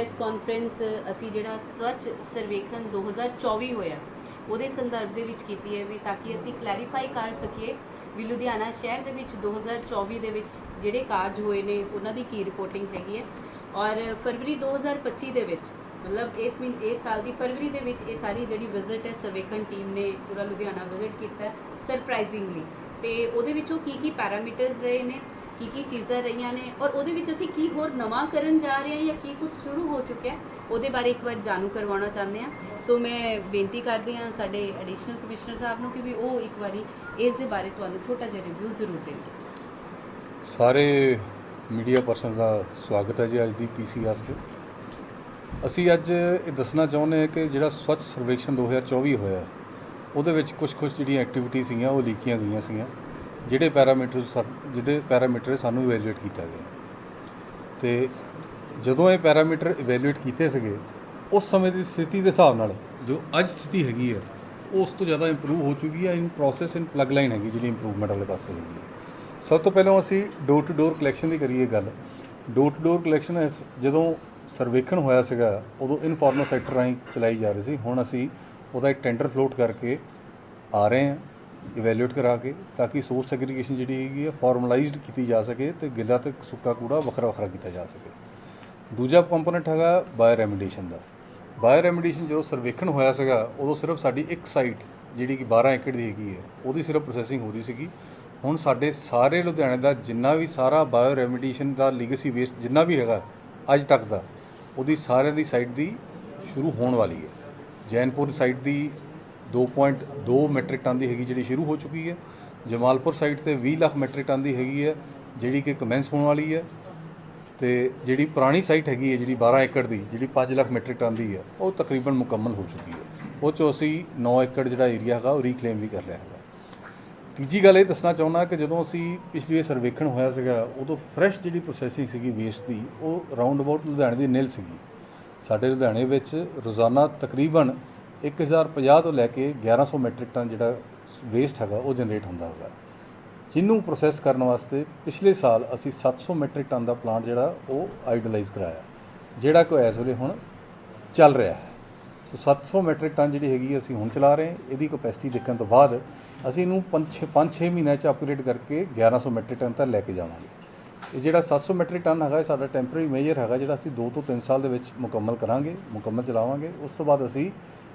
Press conference, ਅਸੀਂ ਜਿਹੜਾ ਸਵੱਛ ਸਰਵੇਖਣ 2024 ਹੋਇਆ, ਉਹਦੇ ਸੰਦਰਭ ਦੇ ਵਿੱਚ ਕੀਤੀ ਹੈ ਵੀ ਤਾਂ ਕਿ ਅਸੀਂ ਕਲੈਰੀਫਾਈ ਕਰ ਸਕੀਏ ਵੀ ਲੁਧਿਆਣਾ ਸ਼ਹਿਰ ਦੇ ਵਿੱਚ 2024 ਦੇ ਵਿੱਚ ਜਿਹੜੇ ਕਾਰਜ ਹੋਏ ਨੇ, ਉਹਨਾਂ ਦੀ ਕੀ ਰਿਪੋਰਟਿੰਗ ਹੈਗੀ ਹੈ। ਔਰ ਫਰਵਰੀ 2025 ਦੇ ਵਿੱਚ, ਮਤਲਬ ਇਸ ਮਹੀਨ, ਇਸ ਸਾਲ ਦੀ ਫਰਵਰੀ ਦੇ ਵਿੱਚ ਇਹ ਸਾਰੀ ਜਿਹੜੀ ਵਿਜ਼ਿਟ ਹੈ, ਸਰਵੇਖਣ ਟੀਮ ਨੇ ਪੂਰਾ ਲੁਧਿਆਣਾ ਵਿਜ਼ਿਟ ਕੀਤਾ ਸਰਪ੍ਰਾਈਜ਼ਿੰਗਲੀ ਤੇ ਉਹਦੇ ਵਿੱਚੋਂ ਕੀ ਕੀ ਪੈਰਾਮੀਟਰਸ ਰਹੇ ਨੇ? ਕੀ ਕੀ ਚੀਜ਼ਾਂ ਰਹੀਆਂ ਨੇ ਔਰ ਉਹਦੇ ਵਿੱਚ ਅਸੀਂ ਕੀ ਹੋਰ ਨਵਾਂ ਕਰਨ ਜਾ ਰਹੇ ਹਾਂ ਜਾਂ ਕੀ ਕੁਝ ਸ਼ੁਰੂ ਹੋ ਚੁੱਕਿਆ ਉਹਦੇ ਬਾਰੇ ਇੱਕ ਵਾਰ ਜਾਣੂ ਕਰਵਾਉਣਾ ਚਾਹੁੰਦੇ ਹਾਂ। ਸੋ ਮੈਂ ਬੇਨਤੀ ਕਰਦੀ ਹਾਂ ਸਾਡੇ ਐਡੀਸ਼ਨਲ ਕਮਿਸ਼ਨਰ ਸਾਹਿਬ ਨੂੰ ਕਿ ਵੀ ਉਹ ਇੱਕ ਵਾਰੀ ਇਸ ਦੇ ਬਾਰੇ ਤੁਹਾਨੂੰ ਛੋਟਾ ਜਿਹਾ ਰਿਵਿਊ ਜ਼ਰੂਰ ਦੇਣਗੇ ਸਾਰੇ ਮੀਡੀਆ ਪਰਸਨ ਦਾ ਸਵਾਗਤ ਹੈ ਜੀ ਅੱਜ ਦੀ ਪੀਸੀ ਵਾਸਤੇ। ਅਸੀਂ ਅੱਜ ਇਹ ਦੱਸਣਾ ਚਾਹੁੰਦੇ ਹਾਂ ਕਿ ਜਿਹੜਾ ਸਵੱਛ ਸਰਵੇਖਣ 2024 ਹੋਇਆ, ਉਹਦੇ ਵਿੱਚ ਕੁਝ ਕੁਝ ਜਿਹੜੀਆਂ ਐਕਟੀਵਿਟੀ ਸੀਗੀਆਂ, ਉਹ ਲੀਕੀਆਂ ਗਈਆਂ ਸੀਗੀਆਂ। ਜਿਹੜੇ ਪੈਰਾਮੀਟਰ ਜਿਹੜੇ ਪੈਰਾਮੀਟਰ ਸਾਨੂੰ ਇਵੈਲੂਏਟ ਕੀਤਾ ਗਿਆ। ਤੇ ਜਦੋਂ ਇਹ ਪੈਰਾਮੀਟਰ ਇਵੈਲੂਏਟ ਕੀਤੇ ਸੀਗੇ, ਉਸ ਸਮੇਂ ਦੀ ਸਥਿਤੀ ਦੇ ਹਿਸਾਬ ਨਾਲ, ਜੋ ਅੱਜ ਸਥਿਤੀ ਹੈਗੀ ਹੈ ਉਹ ਉਸ ਤੋਂ ਜ਼ਿਆਦਾ ਇੰਪਰੂਵ ਹੋ ਚੁੱਕੀ ਹੈ in process in plug line ਹੈਗੀ ਜਿਹੜੀ ਇੰਪਰੂਵਮੈਂਟ ਵਾਲੇ ਪਾਸੇ ਹੈਗੀ ਹੈ ਸਭ ਤੋਂ ਪਹਿਲਾਂ ਅਸੀਂ ਡੋਰ ਟੂ ਡੋਰ ਕਲੈਕਸ਼ਨ ਦੀ ਕਰੀਏ ਗੱਲ। ਡੋਰ ਟੂ ਡੋਰ ਕਲੈਕਸ਼ਨ ਜਦੋਂ ਸਰਵੇਖਣ ਹੋਇਆ ਸੀਗਾ, ਉਦੋਂ ਇਨਫਾਰਮਲ ਸੈਕਟਰ ਰਾਹੀਂ ਚਲਾਈ ਜਾ ਰਹੀ ਸੀ। ਹੁਣ ਅਸੀਂ ਉਹਦਾ ਇੱਕ ਟੈਂਡਰ ਫਲੋਟ ਕਰਕੇ ਆ ਰਹੇ ਹਾਂ। ਇਵੈਲੂਏਟ ਕਰਾ ਕੇ ਤਾਂ ਕਿ ਸੋਰਸ ਸੈਗਰੀਗੇਸ਼ਨ ਜਿਹੜੀ ਹੈਗੀ ਹੈ ਫਾਰਮਲਾਈਜ਼ਡ ਕੀਤੀ ਜਾ ਸਕੇ ਤੇ ਗਿੱਲਾ ਤੇ ਸੁੱਕਾ ਕੂੜਾ ਵੱਖਰਾ ਵੱਖਰਾ ਕੀਤਾ ਜਾ ਸਕੇ। ਦੂਜਾ ਕੰਪੋਨੈਂਟ ਹੈਗਾ ਬਾਇਓ ਰੈਮੀਡੀਏਸ਼ਨ ਦਾ। ਬਾਇਓ ਰੈਮੀਡੀਏਸ਼ਨ ਜਦੋਂ ਸਰਵੇਖਣ ਹੋਇਆ ਸੀਗਾ, ਉਦੋਂ ਸਿਰਫ ਸਾਡੀ ਇੱਕ ਸਾਈਟ ਜਿਹੜੀ ਕਿ 12 ਏਕੜ ਦੀ ਹੈਗੀ ਹੈ, ਉਹਦੀ ਸਿਰਫ ਪ੍ਰੋਸੈਸਿੰਗ ਹੋ ਰਹੀ ਸੀਗੀ। ਹੁਣ ਸਾਡੇ ਸਾਰੇ ਲੁਧਿਆਣੇ ਦਾ ਜਿੰਨਾ ਵੀ ਸਾਰਾ ਬਾਇਓ ਰੈਮੀਡੀਏਸ਼ਨ ਦਾ ਲੀਗੇਸੀ ਵੇਸਟ ਜਿੰਨਾ ਵੀ ਹੈਗਾ ਅੱਜ ਤੱਕ ਦਾ, ਉਹਦੀ ਸਾਰਿਆਂ ਦੀ ਸਾਈਟ ਦੀ ਸ਼ੁਰੂ ਹੋਣ ਵਾਲੀ ਹੈ। ਜੈਨਪੁਰ ਸਾਈਟ ਦੀ 2.2 ਮੈਟ੍ਰਿਕ ਟਨ ਦੀ ਹੈਗੀ ਜਿਹੜੀ ਸ਼ੁਰੂ ਹੋ ਚੁੱਕੀ ਹੈ। ਜਮਾਲਪੁਰ ਸਾਈਟ ਤੇ 20 ਲੱਖ ਮੈਟ੍ਰਿਕ ਟਨ ਦੀ ਹੈਗੀ ਹੈ, ਜਿਹੜੀ ਕਿ ਕਮੈਂਸ ਹੋਣ ਵਾਲੀ ਹੈ ਤੇ ਜਿਹੜੀ ਪੁਰਾਣੀ ਸਾਈਟ ਹੈਗੀ ਹੈ, ਜਿਹੜੀ 12 ਏਕੜ ਦੀ, ਜਿਹੜੀ 5 ਲੱਖ ਮੈਟ੍ਰਿਕ ਟਨ ਦੀ ਹੈ, ਉਹ ਤਕਰੀਬਨ ਮੁਕੰਮਲ ਹੋ ਚੁੱਕੀ ਹੈ। ਉਹ ਚੋਂ ਅਸੀਂ 9 ਏਕੜ ਜਿਹੜਾ ਏਰੀਆ ਹੈਗਾ, ਉਹ ਰੀਕਲੇਮ ਵੀ ਕਰ ਲਿਆ ਹੈਗਾ। ਤੀਜੀ ਗੱਲ ਇਹ ਦੱਸਣਾ ਚਾਹੁੰਦਾ ਕਿ ਜਦੋਂ ਅਸੀਂ ਪਿਛਲੀ ਇਹ ਸਰਵੇਖਣ ਹੋਇਆ ਸੀਗਾ, ਉਦੋਂ ਫਰੈਸ਼ ਜਿਹੜੀ ਪ੍ਰੋਸੈਸਿੰਗ ਸੀਗੀ ਵੇਸਟ ਦੀ, ਉਹ ਰਾਉਂਡ ਅਬਾਊਟ ਲੁਧਿਆਣੇ ਦੀ ਨਿਲ ਸੀਗੀ। ਸਾਡੇ ਲੁਧਿਆਣੇ ਵਿੱਚ ਰੋਜ਼ਾਨਾ ਤਕਰੀਬਨ 1050 ਤੋਂ ਲੈ ਕੇ 1100 ਮੈਟ੍ਰਿਕ ਟਨ ਜਿਹੜਾ ਵੇਸਟ ਹੈਗਾ, ਉਹ ਜਨਰੇਟ ਹੁੰਦਾ ਹੈਗਾ। ਜਿਹਨੂੰ ਪ੍ਰੋਸੈਸ ਕਰਨ ਵਾਸਤੇ ਪਿਛਲੇ ਸਾਲ ਅਸੀਂ 700 ਮੈਟ੍ਰਿਕ ਟਨ ਦਾ ਪਲਾਂਟ ਜਿਹੜਾ, ਉਹ ਆਈਡਲਾਈਜ਼ ਕਰਾਇਆ। ਜਿਹੜਾ ਕਿ ਇਸ ਵੇਲੇ ਹੁਣ ਚੱਲ ਰਿਹਾ ਹੈ। ਸੋ 700 ਮੈਟ੍ਰਿਕ ਟਨ ਜਿਹੜੀ ਹੈਗੀ ਅਸੀਂ ਹੁਣ ਚਲਾ ਰਹੇ ਇਹਦੀ ਕਪੈਸਿਟੀ ਦੇਖਣ ਤੋਂ ਬਾਅਦ ਅਸੀਂ ਇਹਨੂੰ 5-6 ਮਹੀਨਿਆਂ ਚ ਅਪਗ੍ਰੇਡ ਕਰਕੇ 1100 ਮੈਟ੍ਰਿਕ ਟਨ ਤੱਕ ਲੈ ਕੇ ਜਾਵਾਂਗੇ। ਇਹ ਜਿਹੜਾ 700 ਮੈਟ੍ਰਿਕ ਟਨ ਹੈਗਾ, ਇਹ ਸਾਡਾ ਟੈਂਪਰੇਰੀ ਮੇਜਰ ਹੈਗਾ, ਜਿਹੜਾ ਅਸੀਂ 2 ਤੋਂ 3 ਸਾਲ ਦੇ ਵਿੱਚ ਮੁਕੰਮਲ ਕਰਾਂਗੇ, ਮੁਕੰਮਲ ਚਲਾਵਾਂਗੇ। ਉਸ ਤੋਂ ਬਾਅਦ ਅਸੀਂ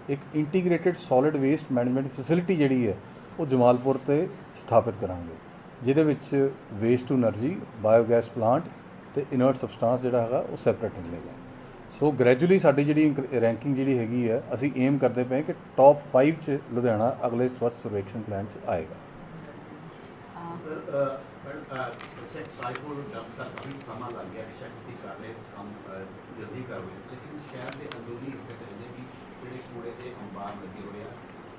ਇੱਕ integrated solid waste management facility ਜਿਹੜੀ ਹੈ, ਉਹ ਜਮਾਲਪੁਰ ਤੇ ਸਥਾਪਿਤ ਕਰਾਂਗੇ, ਜਿਹਦੇ ਵਿੱਚ waste to energy biogas plant ਤੇ ਇਨਰਟ ਸਬਸਟੈਂਸ ਜਿਹੜਾ ਹੈਗਾ, ਉਹ ਸੈਪਰੇਟ ਨਿਕਲੇਗਾ ਸੋ ਗ੍ਰੈਜੂਅਲੀ ਸਾਡੀ ਜਿਹੜੀ ਰੈਂਕਿੰਗ ਜਿਹੜੀ ਹੈਗੀ ਹੈ, ਅਸੀਂ ਏਮ ਕਰਦੇ ਪਏ ਕਿ ਟਾਪ 5 ਚ ਲੁਧਿਆਣਾ ਅਗਲੇ ਸਵੱਛ ਸਰਵੇਖਣ ਪਲਾਨ ਚ ਆਏਗਾ। ਸਮਾਂ ਲੱਗ ਗਿਆ ਸ਼ਾਇਦ ਤੁਸੀਂ ਕਰ ਰਹੇ ਕੰਮ ਜਲਦੀ ਕਰੋ ਲੇਕਿਨ ਸ਼ਹਿਰ ਦੇ ਅੰਦਰੂਨੀ ਹਿੱਸੇ ਕੂੜੇ ਦੇ ਅੰਬਾਰ ਲੱਗੇ ਹੋਏ ਆ।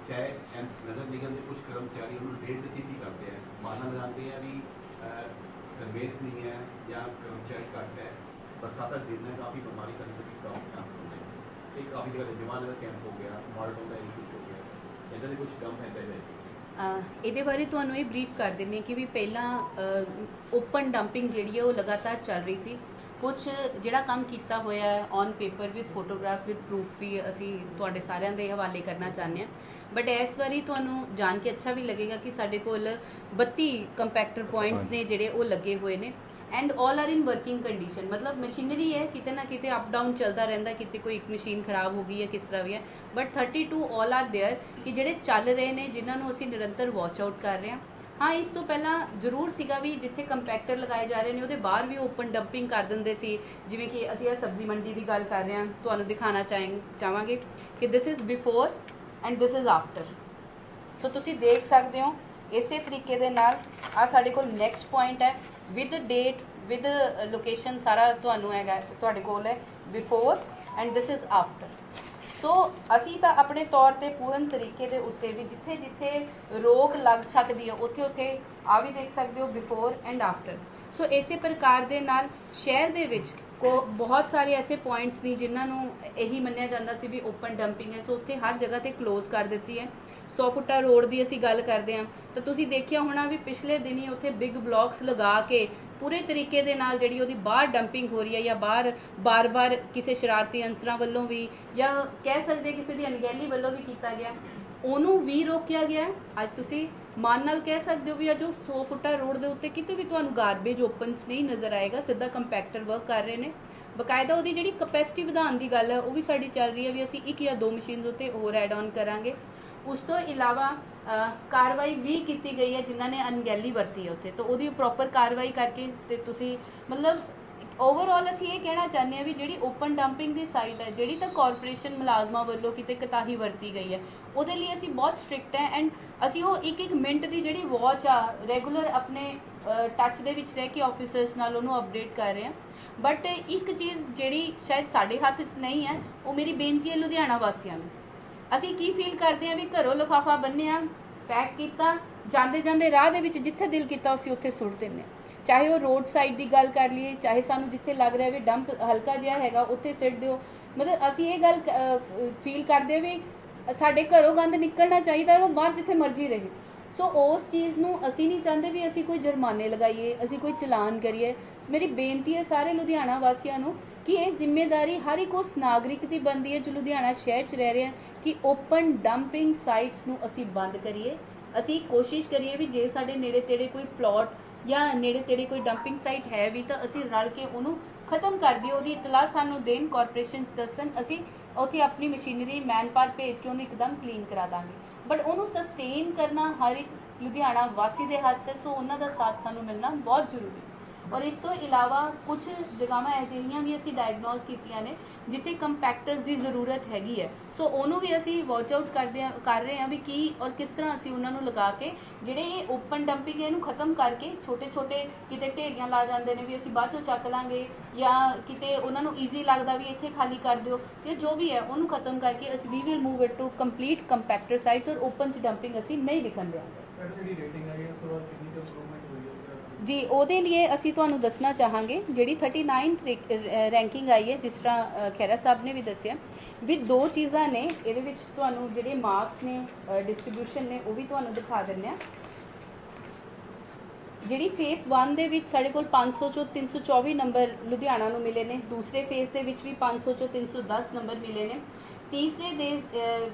ਚਾਹੇ ਐਮਸ ਨਗਰ ਨਿਗਮ ਦੇ ਕੁਝ ਕਰਮਚਾਰੀ ਉਹਨੂੰ ਡੇਟ ਦਿੱਤੀ ਕਰਦੇ ਆ ਬਹਾਨਾ ਲਗਾਉਂਦੇ ਆ ਵੀ ਗਰਮੇਸ ਨਹੀਂ ਹੈ ਜਾਂ ਕਰਮਚਾਰੀ ਘੱਟ ਹੈ ਬਰਸਾਤਾਂ ਦਿਨ ਹੈ ਕਾਫੀ ਬਿਮਾਰੀ ਦਾ ਵੀ ਕੰਮ ਚਾਂਸ ਹੁੰਦੇ ਨੇ ਕਾਫੀ ਜਗ੍ਹਾ ਜਵਾਨ ਦਾ ਕੈਂਪ ਹੋ ਗਿਆ ਮਾਰਟਨ ਦਾ ਇਸ਼ੂ ਹੋ ਗਿਆ। ਇਦਾਂ ਦੇ ਕੁਝ ਕੰਮ ਹੈ। ਤਾਂ ਇਹਦੇ ਬਾਰੇ ਤੁਹਾਨੂੰ ਇਹ ਬਰੀਫ ਕਰ ਦਿੰਨੇ ਕਿ ਵੀ ਪਹਿਲਾਂ ਓਪਨ ਡੰਪਿੰਗ ਜਿਹੜੀ ਹੈ ਉਹ ਲਗਾਤਾਰ ਚੱਲ ਰਹੀ ਸੀ। ਕੁਝ ਜਿਹੜਾ ਕੰਮ ਕੀਤਾ ਹੋਇਆ ਹੈ on paper with photograph with proof ਵੀ ਅਸੀਂ ਤੁਹਾਡੇ ਸਾਰਿਆਂ ਦੇ ਹਵਾਲੇ ਕਰਨਾ ਚਾਹੁੰਦੇ ਹਾਂ ਬਟ ਇਸ ਵਾਰੀ ਤੁਹਾਨੂੰ ਜਾਣ ਕੇ ਅੱਛਾ ਵੀ ਲੱਗੇਗਾ ਕਿ ਸਾਡੇ ਕੋਲ 32 ਕੰਪੈਕਟਰ ਪੁਆਇੰਟਸ ਨੇ ਜਿਹੜੇ ਉਹ ਲੱਗੇ ਹੋਏ ਨੇ and all are in working condition ਮਤਲਬ ਮਸ਼ੀਨਰੀ ਹੈ ਕਿਤੇ ਨਾ ਕਿਤੇ ਅਪ ਡਾਊਨ ਚੱਲਦਾ ਰਹਿੰਦਾ ਕਿਤੇ ਕੋਈ ਇੱਕ ਮਸ਼ੀਨ ਖਰਾਬ ਹੋ ਗਈ ਹੈ ਕਿਸ ਤਰ੍ਹਾਂ ਵੀ ਹੈ ਬਟ 32 ਆਲ ਆਰ देयर ਕਿ ਜਿਹੜੇ ਚੱਲ ਰਹੇ ਨੇ ਜਿਨ੍ਹਾਂ ਨੂੰ ਅਸੀਂ ਨਿਰੰਤਰ ਵਾਚ ਆਊਟ ਕਰ ਰਹੇ ਹਾਂ ਹਾਂ, ਇਸ ਤੋਂ ਪਹਿਲਾਂ ਜ਼ਰੂਰ ਸੀਗਾ ਵੀ ਜਿੱਥੇ ਕੰਪੈਕਟਰ ਲਗਾਏ ਜਾ ਰਹੇ ਨੇ, ਉਹਦੇ ਬਾਹਰ ਵੀ ਓਪਨ ਡੰਪਿੰਗ ਕਰ ਦਿੰਦੇ ਸੀ। ਜਿਵੇਂ ਕਿ ਅਸੀਂ ਇਹ ਸਬਜ਼ੀ ਮੰਡੀ ਦੀ ਗੱਲ ਕਰ ਰਹੇ ਹਾਂ, ਤੁਹਾਨੂੰ ਦਿਖਾਣਾ ਚਾਹਾਂਗੇ ਚਾਹਾਂਗੇ ਕਿ this is before and this is after so ਤੁਸੀਂ ਦੇਖ ਸਕਦੇ ਹੋ, ਇਸੇ ਤਰੀਕੇ ਦੇ ਨਾਲ ਆ ਸਾਡੇ ਕੋਲ ਨੈਕਸਟ ਪੁਆਇੰਟ ਹੈ ਵਿਦ ਡੇਟ ਵਿਦ ਲੋਕੇਸ਼ਨ ਸਾਰਾ ਤੁਹਾਨੂੰ ਹੈਗਾ, ਤੁਹਾਡੇ ਕੋਲ ਹੈ before and this is after so ਅਸੀਂ ਤਾਂ ਆਪਣੇ ਤੌਰ ਤੇ ਪੂਰਨ ਤਰੀਕੇ ਦੇ ਉੱਤੇ ਵੀ ਜਿੱਥੇ ਜਿੱਥੇ ਰੋਕ ਲੱਗ ਸਕਦੀ ਹੈ ਉੱਥੇ ਉੱਥੇ ਆ ਵੀ ਦੇਖ ਸਕਦੇ ਹੋ ਬਿਫੋਰ ਐਂਡ ਆਫਟਰ ਸੋ ਇਸੇ ਪ੍ਰਕਾਰ ਦੇ ਨਾਲ ਸ਼ਹਿਰ ਦੇ ਵਿੱਚ ਕੋ ਬਹੁਤ ਸਾਰੇ ਐਸੇ ਪੁਆਇੰਟਸ ਨੇ ਜਿਨ੍ਹਾਂ ਨੂੰ ਇਹੀ ਮੰਨਿਆ ਜਾਂਦਾ ਸੀ ਵੀ ਓਪਨ ਡੰਪਿੰਗ ਹੈ। ਸੋ ਉੱਥੇ ਹਰ ਜਗ੍ਹਾ ਤੇ ক্লোਜ਼ ਕਰ ਦਿੱਤੀ ਹੈ। 100 ਫੁੱਟਾ ਰੋਡ ਦੀ ਅਸੀਂ ਗੱਲ ਕਰਦੇ ਹਾਂ। ਤਾਂ ਤੁਸੀਂ ਦੇਖਿਆ ਹੋਣਾ ਵੀ ਪਿਛਲੇ ਦਿਨੀ ਉੱਥੇ ਬਿਗ ਬਲੌਕਸ ਲਗਾ ਕੇ ਪੂਰੇ ਤਰੀਕੇ ਦੇ ਨਾਲ ਜਿਹੜੀ ਉਹਦੀ ਬਾਹਰ ਡੰਪਿੰਗ ਹੋ ਰਹੀ ਹੈ ਜਾਂ ਬਾਹਰ, ਬਾਰ-ਬਾਰ ਕਿਸੇ ਸ਼ਰਾਰਤੀ ਅੰਸਰਾਂ ਵੱਲੋਂ ਵੀ ਜਾਂ ਕਹਿ ਸਕਦੇ ਕਿਸੇ ਦੀ ਅਣਗਹਿਲੀ ਵੱਲੋਂ ਵੀ ਕੀਤਾ ਗਿਆ। ਉਹਨੂੰ ਵੀ ਰੋਕਿਆ ਗਿਆ। ਅੱਜ ਤੁਸੀਂ ਮਾਨ ਨਾਲ ਕਹਿ ਸਕਦੇ ਹੋ ਵੀ ਅੱਜ ਉਹ 100 ਫੁੱਟਾ ਰੋਡ ਦੇ ਉੱਤੇ ਕਿਤੇ ਵੀ ਤੁਹਾਨੂੰ ਗਾਰਬੇਜ ਓਪਨ 'ਚ ਨਹੀਂ ਨਜ਼ਰ ਆਏਗਾ, ਸਿੱਧਾ ਕੰਪੈਕਟਰ ਵਰਕ ਕਰ ਰਹੇ ਨੇ। ਬਕਾਇਦਾ ਉਹਦੀ ਜਿਹੜੀ ਕਪੈਸਿਟੀ ਵਧਾਉਣ ਦੀ ਗੱਲ ਹੈ, ਉਹ ਵੀ ਸਾਡੀ ਚੱਲ ਰਹੀ ਹੈ ਵੀ ਅਸੀਂ ਇੱਕ ਜਾਂ ਦੋ ਮਸ਼ੀਨਸ ਉੱਤੇ ਹੋਰ ਐਡ ਆਨ ਕਰਾਂਗੇ। ਉਸ ਤੋਂ ਇਲਾਵਾ ਕਾਰਵਾਈ ਵੀ ਕੀਤੀ ਗਈ ਹੈ ਜਿਨ੍ਹਾਂ ਨੇ ਅਣਗਹਿਲੀ ਵਰਤੀ ਹੈ ਉੱਥੇ। ਤਾਂ ਉਹਦੀ ਪ੍ਰੋਪਰ ਕਾਰਵਾਈ ਕਰਕੇ ਤੇ ਤੁਸੀਂ ਮਤਲਬ ਓਵਰਆਲ ਅਸੀਂ ਇਹ ਕਹਿਣਾ ਚਾਹੁੰਦੇ ਹਾਂ ਵੀ ਜਿਹੜੀ ਓਪਨ ਡੰਪਿੰਗ ਦੀ ਸਾਈਟ ਹੈ, ਜਿਹੜੀ ਤਾਂ ਕਾਰਪੋਰੇਸ਼ਨ ਮੁਲਾਜ਼ਮਾਂ ਵੱਲੋਂ ਕਿਤੇ ਕਤਾਹੀ ਵਰਤੀ ਗਈ ਹੈ, ਉਹਦੇ ਲਈ ਅਸੀਂ ਬਹੁਤ ਸਟ੍ਰਿਕਟ ਹੈ ਐਂਡ ਅਸੀਂ ਉਹ ਇੱਕ ਇੱਕ ਮਿੰਟ ਦੀ ਜਿਹੜੀ ਵਾਚ ਆ ਰੈਗੂਲਰ ਆਪਣੇ ਟੱਚ ਦੇ ਵਿੱਚ ਰਹਿ ਕੇ ਆਫੀਸਰਸ ਨਾਲ ਉਹਨੂੰ ਅਪਡੇਟ ਕਰ ਰਹੇ ਹਾਂ। ਬਟ ਇੱਕ ਚੀਜ਼ ਜਿਹੜੀ ਸ਼ਾਇਦ ਸਾਡੇ ਹੱਥ 'ਚ ਨਹੀਂ ਹੈ, ਉਹ ਮੇਰੀ ਬੇਨਤੀ ਹੈ ਲੁਧਿਆਣਾ ਵਾਸੀਆਂ ਨੂੰ। ਅਸੀਂ ਕੀ ਫੀਲ ਕਰਦੇ ਹਾਂ ਵੀ ਘਰੋਂ ਲਫਾਫਾ ਬੰਨਿਆ ਪੈਕ ਕੀਤਾ, ਜਾਂਦੇ ਜਾਂਦੇ ਰਾਹ ਦੇ ਵਿੱਚ ਜਿੱਥੇ ਦਿਲ ਕੀਤਾ ਅਸੀਂ ਉੱਥੇ ਸੁੱਟ ਦਿੰਦੇ ਹਾਂ। ਚਾਹੇ ਉਹ ਰੋਡ ਸਾਈਡ ਦੀ ਗੱਲ ਕਰ ਲਈਏ, ਚਾਹੇ ਸਾਨੂੰ ਜਿੱਥੇ ਲੱਗ ਰਿਹਾ ਵੀ ਡੰਪ ਹਲਕਾ ਜਿਹਾ ਹੈਗਾ, ਉੱਥੇ ਸਿੱਟ ਦਿਓ। ਮਤਲਬ ਅਸੀਂ ਇਹ ਗੱਲ ਫੀਲ ਕਰਦੇ ਹਾਂ ਵੀ ਸਾਡੇ ਘਰੋਂ ਗੰਦ ਨਿਕਲਣਾ ਚਾਹੀਦਾ ਉਹ ਬਾਹਰ ਜਿੱਥੇ ਮਰਜ਼ੀ ਰਹੇ। ਸੋ ਉਸ ਚੀਜ਼ ਨੂੰ ਅਸੀਂ ਨਹੀਂ ਚਾਹੁੰਦੇ ਵੀ ਅਸੀਂ ਕੋਈ ਜੁਰਮਾਨੇ ਲਗਾਈਏ, ਅਸੀਂ ਕੋਈ ਚਲਾਨ ਕਰੀਏ। ਮੇਰੀ ਬੇਨਤੀ ਹੈ ਸਾਰੇ ਲੁਧਿਆਣਾ ਵਾਸੀਆਂ ਨੂੰ ਕਿ ਇਹ ਜ਼ਿੰਮੇਵਾਰੀ ਹਰ ਇੱਕ ਉਸ ਨਾਗਰਿਕ ਦੀ ਬਣਦੀ ਹੈ ਜੋ ਲੁਧਿਆਣਾ ਸ਼ਹਿਰ 'ਚ ਰਹਿ ਰਿਹਾ ਕਿ ਓਪਨ ਡੰਪਿੰਗ ਸਾਈਟਸ ਨੂੰ ਅਸੀਂ ਬੰਦ ਕਰੀਏ। ਅਸੀਂ ਕੋਸ਼ਿਸ਼ ਕਰੀਏ ਵੀ ਜੇ ਸਾਡੇ ਨੇੜੇ ਤੇੜੇ ਕੋਈ ਪਲਾਟ ਜਾਂ ਨੇੜੇ ਤੇੜੇ ਕੋਈ ਡੰਪਿੰਗ ਸਾਈਟ ਹੈ ਵੀ ਤਾਂ ਅਸੀਂ ਰਲ ਕੇ ਉਹਨੂੰ ਖਤਮ ਕਰ ਦਈਏ। ਉਹਦੀ ਇਤਲਾਹ ਸਾਨੂੰ ਦੇਣ ਕਾਰਪੋਰੇਸ਼ਨ ਦੱਸਣ, ਅਸੀਂ ਉੱਥੇ ਆਪਣੀ ਮਸ਼ੀਨਰੀ ਮੈਨਪਾਵਰ ਭੇਜ ਕੇ ਉਹਨੂੰ ਇੱਕਦਮ ਕਲੀਨ ਕਰਾ ਦਾਂਗੇ। ਬਟ ਉਹਨੂੰ ਸਸਟੇਨ ਕਰਨਾ ਹਰ ਇੱਕ ਲੁਧਿਆਣਾ ਵਾਸੀ ਦੇ ਹੱਥ 'ਚ ਸੋ ਉਹਨਾਂ ਦਾ ਸਾਥ ਸਾਨੂੰ ਮਿਲਣਾ ਬਹੁਤ ਜ਼ਰੂਰੀ ਹੈ। ਔਰ ਇਸ ਤੋਂ ਇਲਾਵਾ ਕੁਝ ਜਗ੍ਹਾਵਾਂ ਅਜਿਹੀਆਂ ਵੀ ਅਸੀਂ ਡਾਇਗਨੋਸ ਕੀਤੀਆਂ ਨੇ, ਜਿੱਥੇ ਕੰਪੈਕਟਰਸ ਦੀ ਜ਼ਰੂਰਤ ਹੈਗੀ ਹੈ। ਸੋ ਉਹਨੂੰ ਵੀ ਅਸੀਂ ਵਾਚ ਆਊਟ ਕਰਦੇ ਹਾਂ, ਕਰ ਰਹੇ ਹਾਂ ਵੀ ਕੀ ਔਰ ਕਿਸ ਤਰ੍ਹਾਂ ਅਸੀਂ ਉਹਨਾਂ ਨੂੰ ਲਗਾ ਕੇ, ਜਿਹੜੇ ਇਹ ਓਪਨ ਡੰਪਿੰਗ ਹੈ, ਇਹਨੂੰ ਖਤਮ ਕਰਕੇ ਛੋਟੇ ਛੋਟੇ ਕਿਤੇ ਢੇਰੀਆਂ ਲਾ ਜਾਂਦੇ ਨੇ ਵੀ ਅਸੀਂ ਬਾਅਦ ਚੋਂ ਚੱਕ ਲਾਂਗੇ ਜਾਂ ਕਿਤੇ ਉਹਨਾਂ ਨੂੰ ਈਜ਼ੀ ਲੱਗਦਾ ਵੀ ਇੱਥੇ ਖਾਲੀ ਕਰ ਦਿਓ ਜਾਂ ਜੋ ਵੀ ਹੈ, ਉਹਨੂੰ ਖਤਮ ਕਰਕੇ ਅਸੀਂ we will move it to complete compactor sites ਔਰ ਓਪਨ ਚ ਡੰਪਿੰਗ ਅਸੀਂ ਨਹੀਂ ਲਿਖਣ ਦਿਆਂਗੇ। ਜਿਹੜੀ ਰੇਟਿੰਗ ਆਈ ਉਸ ਤੋਂ ਬਾਅਦ ਕਿੰਨੀ ਇੰਪਰੂਵਮੈਂਟ ਜੀ ਉਹਦੇ ਲਈ ਅਸੀਂ ਤੁਹਾਨੂੰ ਦੱਸਣਾ ਚਾਹਾਂਗੇ ਜਿਹੜੀ 39th ਰੈਂਕਿੰਗ ਆਈ ਹੈ ਜਿਸ ਤਰ੍ਹਾਂ ਅ, ਖਹਿਰਾ ਸਾਹਿਬ ਨੇ ਵੀ ਦੱਸਿਆ ਵੀ ਦੋ ਚੀਜ਼ਾਂ ਨੇ ਇਹਦੇ ਵਿੱਚ ਤੁਹਾਨੂੰ ਜਿਹੜੇ ਮਾਰਕਸ ਨੇ ਡਿਸਟ੍ਰੀਬਿਊਸ਼ਨ ਨੇ ਉਹ ਵੀ ਤੁਹਾਨੂੰ ਦਿਖਾ ਦਿੰਨੇ ਆ ਜਿਹੜੀ ਫੇਸ 1 ਦੇ ਵਿੱਚ ਸਾਡੇ ਕੋਲ 500 ਚੋਂ 324 ਨੰਬਰ ਲੁਧਿਆਣਾ ਨੂੰ ਮਿਲੇ ਨੇ ਦੂਸਰੇ ਫੇਸ ਦੇ ਵਿੱਚ ਵੀ 500 ਚੋਂ 310 ਨੰਬਰ ਮਿਲੇ ਨੇ। ਤੀਸਰੇ ਦੇ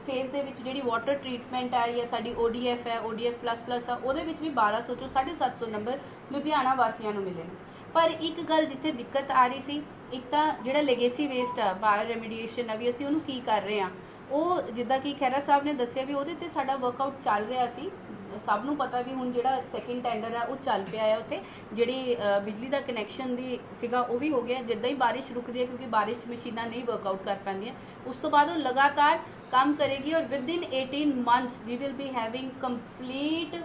ਫੇਸ ਦੇ ਵਿੱਚ ਜਿਹੜੀ ਵਾਟਰ ਟ੍ਰੀਟਮੈਂਟ ਹੈ ਜਾਂ ਸਾਡੀ ODF ਹੈ ODF ਪਲੱਸ ਪਲੱਸ ਆ, ਉਹਦੇ ਵਿੱਚ ਵੀ 1200 ਚੋਂ 750 ਨੰਬਰ ਲੁਧਿਆਣਾ ਵਾਸੀਆਂ ਨੂੰ ਮਿਲੇ ਨੇ। ਪਰ ਇੱਕ ਗੱਲ ਜਿੱਥੇ ਦਿੱਕਤ ਆ ਰਹੀ ਸੀ, ਇੱਕ ਤਾਂ ਜਿਹੜਾ ਲੈਗੇਸੀ ਵੇਸਟ ਆ ਬਾਇਓ ਰੈਮੀਡੀਏਸ਼ਨ ਆ, ਵੀ ਅਸੀਂ ਉਹਨੂੰ ਕੀ ਕਰ ਰਹੇ ਆ, ਉਹ ਜਿੱਦਾਂ ਕਿ ਖੈਰਾ ਸਾਹਿਬ ਨੇ ਦੱਸਿਆ ਵੀ ਉਹਦੇ ਤੇ ਸਾਡਾ ਵਰਕਆਊਟ ਚੱਲ ਰਿਹਾ ਸੀ ਸਭ ਨੂੰ ਪਤਾ ਵੀ ਹੁਣ ਜਿਹੜਾ ਸੈਕਿੰਡ ਟੈਂਡਰ ਆ, ਉਹ ਚੱਲ ਪਿਆ ਹੈ ਉੱਥੇ। ਜਿਹੜੀ ਬਿਜਲੀ ਦਾ ਕਨੈਕਸ਼ਨ ਦੀ ਸੀਗਾ, ਉਹ ਵੀ ਹੋ ਗਿਆ। ਜਿੱਦਾਂ ਹੀ ਬਾਰਿਸ਼ ਰੁਕਦੀ ਹੈ ਕਿਉਂਕਿ ਬਾਰਿਸ਼ 'ਚ ਮਸ਼ੀਨਾਂ ਨਹੀਂ ਵਰਕਆਊਟ ਕਰ ਪਾਉਂਦੀਆਂ। ਉਸ ਤੋਂ ਬਾਅਦ ਉਹ ਲਗਾਤਾਰ ਕੰਮ ਕਰੇਗੀ ਔਰ within 18 months we will be having complete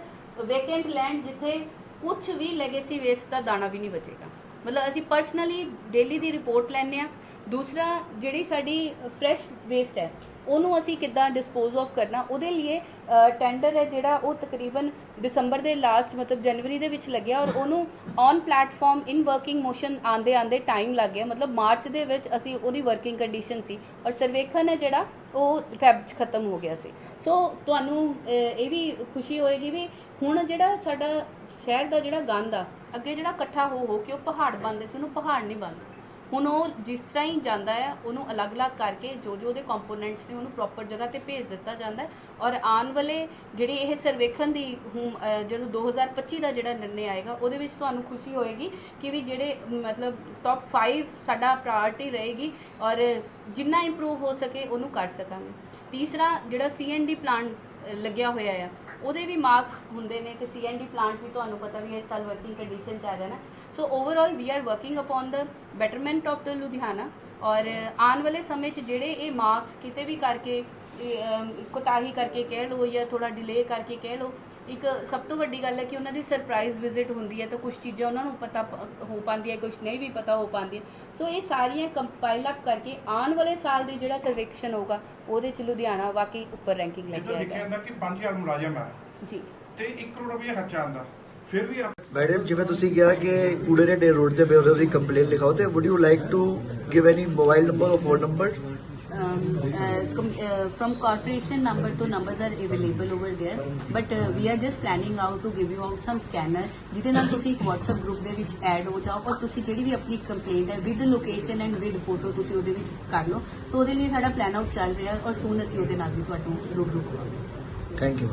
vacant land ਜਿੱਥੇ ਕੁਝ ਵੀ ਲੈਗੇਸੀ ਵੇਸਟ ਦਾ ਦਾਣਾ ਵੀ ਨਹੀਂ ਬਚੇਗਾ। ਮਤਲਬ ਅਸੀਂ ਪਰਸਨਲੀ ਡੇਲੀ ਦੀ ਰਿਪੋਰਟ ਲੈਂਦੇ ਆ। ਦੂਸਰਾ, ਜਿਹੜੀ ਸਾਡੀ ਫਰੈਸ਼ ਵੇਸਟ ਹੈ ਉਹਨੂੰ ਅਸੀਂ ਕਿੱਦਾਂ ਡਿਸਪੋਜ਼ ਆਫ ਕਰਨਾ, ਉਹਦੇ ਲਈ ਟੈਂਡਰ ਹੈ ਜਿਹੜਾ, ਉਹ ਤਕਰੀਬਨ ਦਸੰਬਰ ਦੇ ਲਾਸਟ ਮਤਲਬ ਜਨਵਰੀ ਦੇ ਵਿੱਚ ਲੱਗਿਆ ਔਰ ਉਹਨੂੰ on platform in working motion ਆਂਦੇ ਆਂਦੇ ਟਾਈਮ ਲੱਗ ਗਿਆ। ਮਤਲਬ ਮਾਰਚ ਦੇ ਵਿੱਚ ਅਸੀਂ ਉਹਦੀ ਵਰਕਿੰਗ ਕੰਡੀਸ਼ਨ ਸੀ ਔਰ ਸਰਵੇਖਣ ਹੈ ਜਿਹੜਾ, ਉਹ ਫੈਬ ਚ ਖਤਮ ਹੋ ਗਿਆ ਸੀ। ਸੋ ਤੁਹਾਨੂੰ ਇਹ ਵੀ ਖੁਸ਼ੀ ਹੋਏਗੀ ਵੀ ਹੁਣ ਜਿਹੜਾ ਸਾਡਾ ਸ਼ਹਿਰ ਦਾ ਜਿਹੜਾ ਗੰਦ ਆ, ਅੱਗੇ ਜਿਹੜਾ ਇਕੱਠਾ ਹੋ ਹੋ ਕੇ ਉਹ ਪਹਾੜ ਬਣਦੇ ਸੀ, ਉਹਨੂੰ ਪਹਾੜ ਨਹੀਂ ਬਣਦੇ। ਹੁਣ ਉਹ ਜਿਸ ਤਰ੍ਹਾਂ ਹੀ ਜਾਂਦਾ ਹੈ ਉਹਨੂੰ ਅਲੱਗ-ਅਲੱਗ ਕਰਕੇ ਜੋ ਜੋ ਉਹਦੇ ਕੰਪੋਨੈਂਟਸ ਨੇ ਉਹਨੂੰ ਪ੍ਰੋਪਰ ਜਗ੍ਹਾ ਤੇ ਭੇਜ ਦਿੱਤਾ ਜਾਂਦਾ ਹੈ ਔਰ ਆਉਣ ਵਾਲੇ ਜਿਹੜੀ ਇਹ ਸਰਵੇਖਣ ਦੀ ਹੁਣ ਅਹ, ਜਦੋਂ 2025 ਦਾ ਜਿਹੜਾ ਨਿਰਣੇ ਆਏਗਾ ਉਹਦੇ ਵਿੱਚ ਤੁਹਾਨੂੰ ਖੁਸ਼ੀ ਹੋਏਗੀ ਕਿ ਵੀ ਜਿਹੜੇ ਮਤਲਬ ਟੌਪ 5 ਸਾਡਾ ਪ੍ਰਾਇੋਰਟੀ ਰਹੇਗੀ ਔਰ ਜਿੰਨਾ ਇੰਪਰੂਵ ਹੋ ਸਕੇ ਉਹਨੂੰ ਕਰ ਸਕਾਂਗੇ। ਤੀਸਰਾ ਜਿਹੜਾ ਸੀਐਨਡੀ ਪਲਾਂਟ ਲੱਗਿਆ ਹੋਇਆ ਆ ਉਹਦੇ ਵੀ ਮਾਰਕਸ ਹੁੰਦੇ ਨੇ ਤੇ ਸੀਐਨਡੀ ਪਲਾਂਟ ਵੀ ਤੁਹਾਨੂੰ ਪਤਾ ਵੀ ਇਸ ਸਾਲ ਵਰਕਿੰਗ ਕੰਡੀਸ਼ਨ ਚ ਆ ਜਾਣਾ। So overall we are working upon the betterment of the Ludhiana ਔਰ ਆਉਣ ਵਾਲੇ ਸਮੇਂ 'ਚ ਜਿਹੜੇ ਇਹ ਮਾਰਕਸ ਕਿਤੇ ਵੀ ਕਰਕੇ ਕੁਤਾਹੀ ਕਰਕੇ ਕਹਿ ਲਓ ਜਾਂ ਥੋੜਾ ਡਿਲੇ ਕਰਕੇ ਕਹਿ ਲਓ ਇੱਕ ਸਭ ਤੋਂ ਵੱਡੀ ਗੱਲ ਹੈ ਕਿ ਉਹਨਾਂ ਦੀ ਸਰਪ੍ਰਾਈਜ਼ ਵਿਜ਼ਿਟ ਹੁੰਦੀ ਹੈ ਤਾਂ ਕੁਝ ਚੀਜ਼ਾਂ ਉਹਨਾਂ ਨੂੰ ਪਤਾ ਹੋ ਪਾਉਂਦੀਆਂ ਕੁਝ ਨਹੀਂ ਵੀ ਪਤਾ ਹੋ ਪਾਉਂਦੀਆਂ ਸੋ ਇਹ ਸਾਰੀਆਂ ਕੰਪਾਈਲ ਅਪ ਕਰਕੇ ਆਉਣ ਵਾਲੇ ਸਾਲ ਦੀ ਜਿਹੜਾ ਸਰਵੇਖਣ ਹੋਊਗਾ ਉਹਦੇ 'ਚ ਲੁਧਿਆਣਾ ਵਾਕਈ ਉੱਪਰ ਰੈਂਕਿੰਗ ਲੈ ਕੇ ਜਿੱਦਾਂ ਲਿਖਿਆ ਆਏਗਾ ਹੁੰਦਾ ਕਿ 5000 ਮੁਲਾਜ਼ਮ ਹੈ ਜੀ ਤੇ 1 ਕਰੋੜ ਰੁਪਏ ਖਰਚਾ ਆਉਂਦਾ ਫਿਰ ਵੀ ਮੈਡਮ ਜਿਵੇਂ ਤੁਸੀਂ ਕਿਹਾ ਕਿ ਕੂੜੇ ਦੇ ਡੇ ਰੋਡ ਤੇ ਬੇਰੋਜ਼ ਦੀ ਕੰਪਲੇਂਟ ਲਿਖਾਓ ਤੇ would you like to give any mobile number or phone number from corporation number to numbers are available over there but uh, we are just planning out to give you out some scanner ਜਿਹਦੇ ਨਾਲ ਤੁਸੀਂ ਇੱਕ WhatsApp group ਦੇ ਵਿੱਚ add ਹੋ ਜਾਓ ਔਰ ਤੁਸੀਂ ਜਿਹੜੀ ਵੀ ਆਪਣੀ ਕੰਪਲੇਂਟ ਹੈ with location and with photo ਤੁਸੀਂ ਉਹਦੇ ਵਿੱਚ ਕਰ ਲਓ। ਸੋ ਉਹਦੇ ਲਈ ਸਾਡਾ ਪਲਾਨ ਆਊਟ ਚੱਲ ਰਿਹਾ ਔਰ ਸੂਨ ਅਸੀਂ ਉਹਦੇ ਨਾਲ ਵੀ ਤੁਹਾਨੂੰ ਰੂਬਰੂ ਕਰਾਂਗੇ ਥੈਂਕ ਯੂ